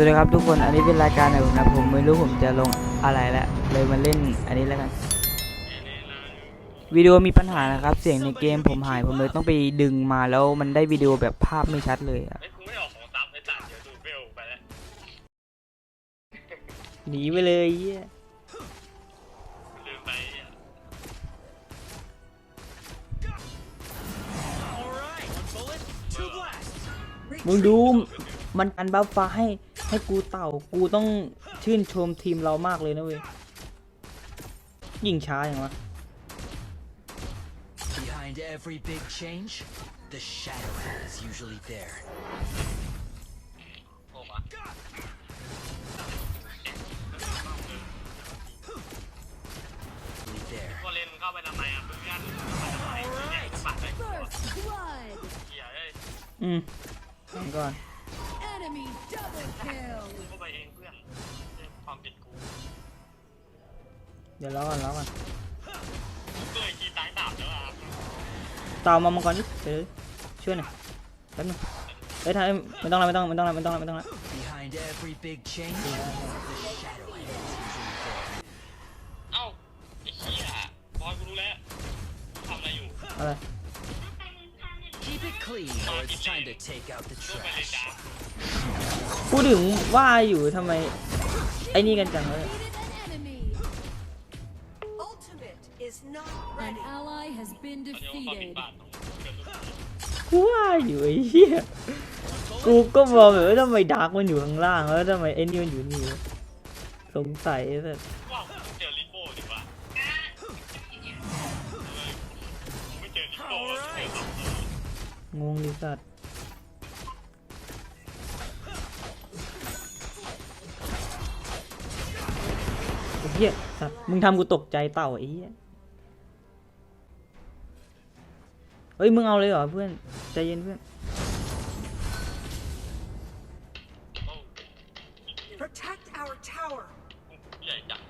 สวัสดีครับทุกคน อันนี้เป็นรายการของผมนะ ผมไม่รู้ผมจะลงอะไรแล้วเลยมาเล่นอันนี้แล้วกัน วิดีโอมีปัญหานะครับ เสียงในเกมผมหาย ผมเลยต้องไปดึงมาแล้วมันได้วิดีโอแบบภาพไม่ชัดเลยอะไอ้ยกูไม่ได้ออกของซับไอ้สัตว์เดี๋ยวดูดเวลไปแล้วหนีไปเลยเหี้ยลืมไปอะมึงดูมันอันบัฟฟ้าให้ ให้กูเต่ากูต้องชื่นชมทีมเรามากเลยนะเว้ยยิงช้าอย่างวะ Behind every big change, the shadow hand is usually there. โอ้มา Usually there. ก็เล่นเข้าไปทำไมอะเพื่อนเข้าไปทำไมเนี่ยปัดไปกูอะ First blood. เหี้ยเอ้ย อืมฟังก่อน Enemy double kill. กูเข้าไปเองเพื่อนเรื่องความผิดกูเดี๋ยวรอก่อนรอก่อนกูตัวไอ้กีตายดาบแล้วอะเต่ามามังกรนิดเดี๋ยวช่วยหน่อยแป๊บนึงเฮ้ยทายไม่ต้องแล้วไม่ต้องไม่ต้องแล้วไม่ต้องแล้วไม่ต้องแล้ว Behind every big change, the shadow hand is usually there. เอ้าไอ้เหี้ยบอยกูรู้แล้วกูทำอะไรอยู่อะไร Keep it clean, or it's time to take out the ลงไปเลย trash. จ้าพูดถึงว่าอยู่ทำไม ไอ้นี่กันจังเลย Defeated an enemy. Ultimate is not An ready. ally has been เดี๋ยวความผิด defeated. บาทของเกิดขึ้นกูว่าอยู่ไอ้เหี้ย กูก็มองแบบว่าทำไมดาร์กมันอยู่ข้างล่างแล้วทำไมไอ้นี่มันอยู่นี่วะสงสัยแบบ ว่ากูเจอลิโป้ดีกว่ากูไม่เจอลิโป้แล้วเจอสอ งตัวงงดิสัตว์ไอ้เหี้ยสัตว์มึงทำกูตกใจเต่าไอ้เหี้ยเฮ้ยมึงเอาเลยเหรอเพื่อนใจเย็นเพื่อนโอ้ Protect our tower. ใหญ่จัง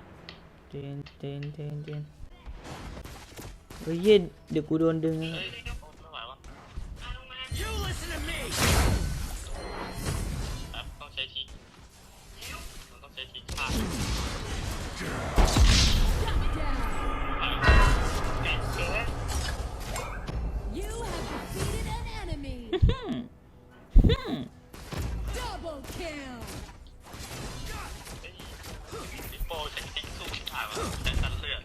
เจนเจนเจนเจนเฮ้ยเหี้ยเดี๋ยวกูโดนดึงเฮ้ยโอ้ไม่ไหววะ enemy. Double kill. ลิโป้ใช้ทิกสู้ที่ผ่านมาใช้ตันเลือด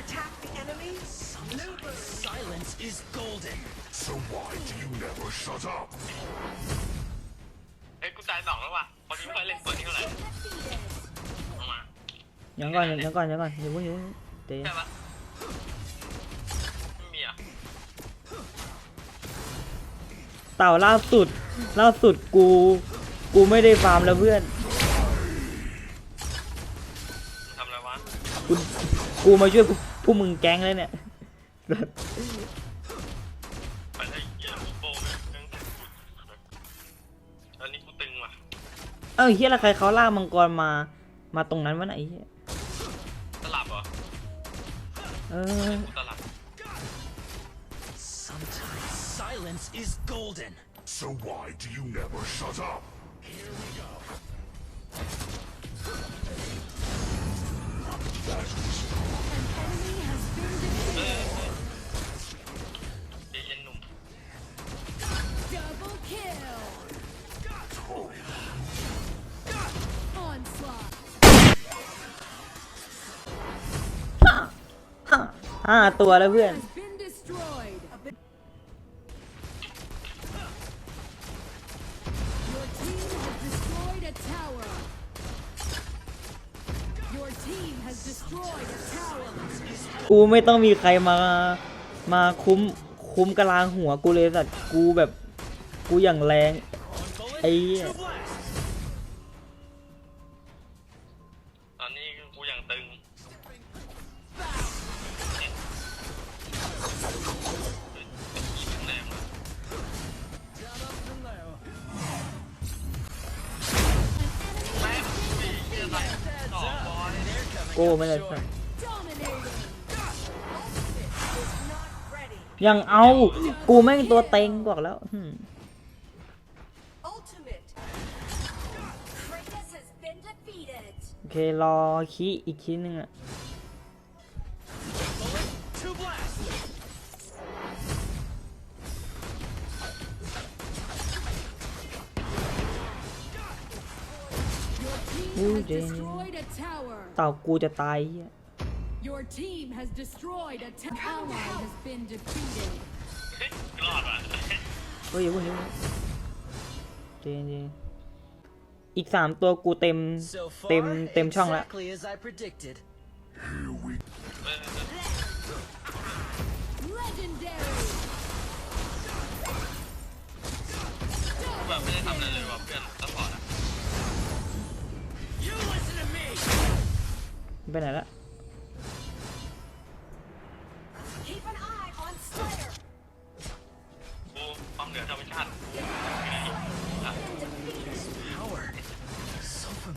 Attack the enemy. Silence is golden. So why do you never shut up? เฮ้ยกูตายสองแล้วว่ะคนนี้ไม่ค่อยเล่นเปิดที่เท่าไหร่เอามายังก่อนยังก่อนยังก่อนเดี๋ยวเพิ่งเดี๋ยวเพิ่งเดี๋ยวใช่ปะ เต่าล่าสุด ล่าสุดกู กูไม่ได้ฟาร์มแล้วเพื่อนมึงทำอะไรวะกูกูมาช่วยพวกพวกมึงแก๊งเลยเนี่ยไปได้เหี้ยลิโป้แม่งแม่งกูตอนนี้กูตึงว่ะเออเฮียละใครเขาล่ากมังกรมา มาตรงนั้นวะไหนะไอ้เฮียตลับเหรอเออกูตลับ silence is golden. So why do you never shut up? Enemy has been defeated. เย็นๆหนุ่ม Double kill. Onslaught. ห้าตัวแล้วเพื่อน กูไม่ต้องมีใครมา มาคุ้มคุ้มกะลางหัวกูเลยสัตว์กูแบบกูอย่างแรงไอ้เหี้ยตอนนี้กูยังตึงแรงว่ะแม่งมีเหี้ยอะไรต่อบอลกูไม่ได้ ยังเอากูแม่งตัวเต็งกว่าแล้วโอเครอคีอีกคีหนึงอะเต่ากูจะตาย Your team has destroyed a tower. Ally has been defeated. เฮ้ยรอดว่ะเฮ้ยอย่าเพิ่งอย่าเพิ่งเจนเจนอีกสามตัวกูเต็ม So เต็ม far, เต็มช่องแล้ว exactly as I predicted. Here we เออ Legendary. แบบไม่ได้ทำอะไรเลยว่ะเพื่อนซัพพอร์ตอะ You listen to me. ไปไหนละ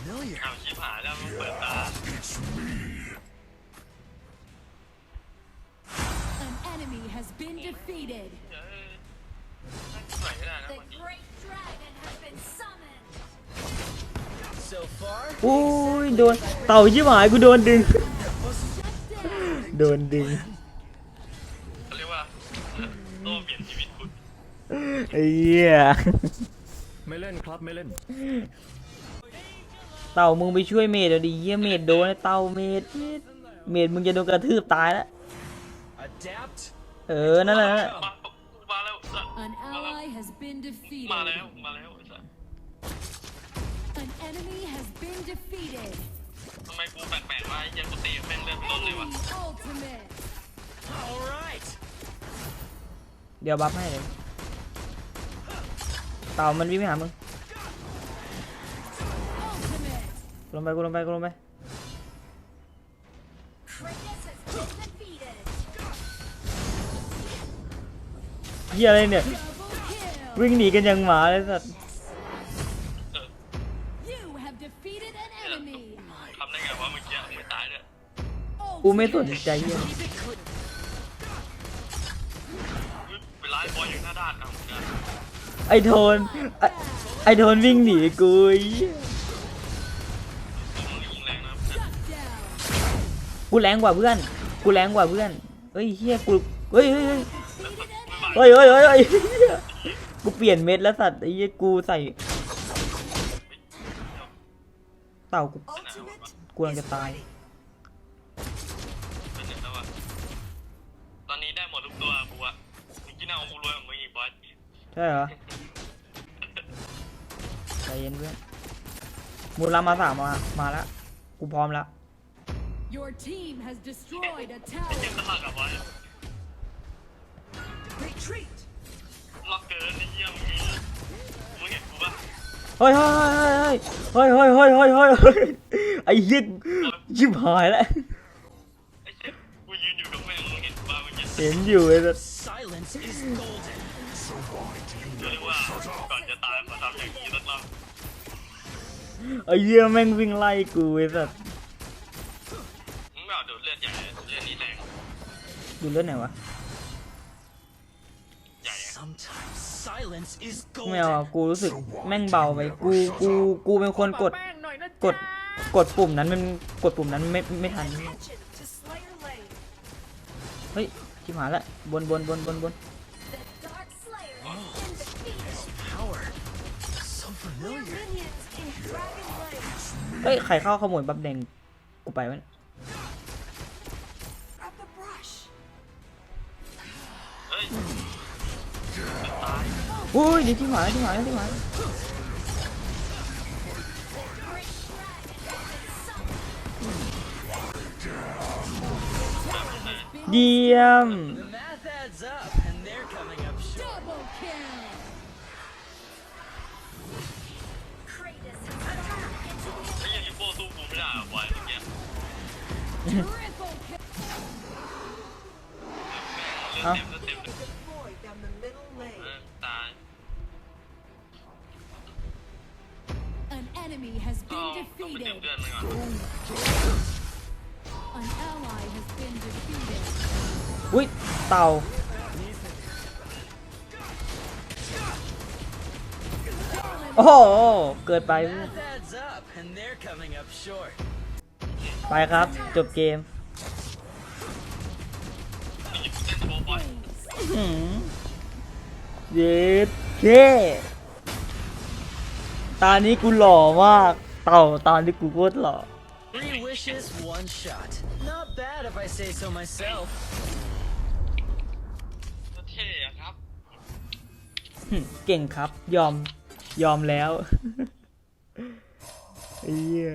familiar. เอาชิบหายแล้วมึงเปิดตา It's me. An enemy has been defeated. เฮ้ยไม่ไหวก็ได้นะ The บางที great dragon has been summoned. So far, อุ้ยโดนเต่าชิบหายกูโดนดึง Shut down. โดนดึงเขาเรียกว่าโต้เปลี่ยนชีวิตคุณไอ้เหี้ยไม่เล่นครับไม่เล่น เต่ามึงไปช่วยเมดเดี๋ยวดิเหี้ยเมดโดนไอ้เต่าเมดเมดเมดมึงจะโดนกระทืบตายแล้ว adapt. เออ นั่นแหละนั่นแหละมามาแล้วสัตว์ An มาแล้ว ally has been defeated. มาแล้วมาแล้วไอ้สัตว์ An enemy has been defeated. ทำไมกูแปลกๆวะไอ้เหี้ยังกูตีแม่งเลือดล้นเลยวะ Enemy ultimate. All right. เดี๋ยวบัฟให้เลย เต่ามันวิ่งไปหามึง ลงไปกูลงไปกูลงไป Kratos has been defeated. เหี้ยอะไรเนี่ย Double kill. วิ่งหนีกันอย่างหมาเลยสัตว์ You have defeated an enemy. ทำได้ไงวะเมื่อกี้ไม่ตายด้วยกูไม่สน Ultimate. ใจเหี้ยเป็นร้ายบอยอยู่หน้าด้านเอาเหมือนกันไอโทนไอ้ไอโทนวิ่งหนีกูไอ้เหี้ย กูแรงกว่าเพื่อน กูแรงกว่าเพื่อนเฮ้ยเฮียกูเฮ้ยเฮ้ยเฮ้ย Defeated an เฮ้ยเฮ้ยเฮ้ยเฮ้ยเหี้ยกูเปลี่ยนเม็ดแล้วสัตว์ไอ้เหี้ยกูใส่เต่ากู Ultimate กูกำลัง is จะตาย ready. เป็นเด็กแล้ววะตอนนี้ได้หมดทุกตัวกูอะมึงกินเอากูรวยของมึงอีกบอสใช่เหรอใจเย็นเพื่อนมูลลามาสามมามาแล้วกูพร้อมแล้ว Your team has destroyed a ไอ้เจ็บ tower. ตลอดกับบอส Retreat. ล็อกเกินไอ้เหี้ยมึงมึงเห็นกูปะ เฮ้ยเฮ้ยเฮ้ยเฮ้ยเฮ้ยเฮ้ยเฮ้ยเฮ้ยเฮ้ยไอ้เหี้ยชิบหายแล้ว ไอ้เจ็บกูยืนอยู่กับแม่งมึงเห็นกูปะเมื่อกี้ เห็นอยู่ไอ้สัส Silence is golden. So why do you เรียก never ว่า shut up? ก่อนจะตายมาทำอย่างนี้สักรอบ ไอ้เหี้ยแม่งวิ่งไล่กูไอ้สัส ดูเลือดไหนวะใหญ่อะ Sometimes silence is ไม่เอา golden. อะกูรู้สึกแม่งเบาไปกูกูกูเป็นคนกดกดกดปุ่มนั้นมันกดปุ่มนั้นไม่ไม่ทัน Attention to Slayer Lane. เฮ้ยชิบหายละบนบนบนบนบน The Dark Slayer has been defeated. Power. So We're familiar. minions in Dragon Lane. เฮ้ยใครเข้าขโมยบับแดงกูไปวะเนี่ย เฮ้ยอุ้ยเดี๋ยวชิบหายชิบหายชิบหายเยี่ยม The math adds up, and they're coming up short. Double kill. Kratos has attacked. ไอ้เหี้ยังยูโก้สู้กูไม่ได้อะบอยเมื่อกี้ Triple kill. เลือดเต็ม enemy has ก็ been ต้องไปเก็บ defeated. เลือดมันก่อน An ally has been defeated. อุ้ยเต่าโอ้โหเกิดไป Math adds up, and they're coming up short. ไปครับ จบเกมนี่กูเต้นโชว์บอลหืมเย็ดเท่ ตานี้กูหล่อมาก เต่าตานี้กูโคตรหล่อ Three wishes, one shot. Not bad if I say so myself. เท่อะครับ หึเก่งครับ ยอม ยอมแล้ว ไอ้เหี้ย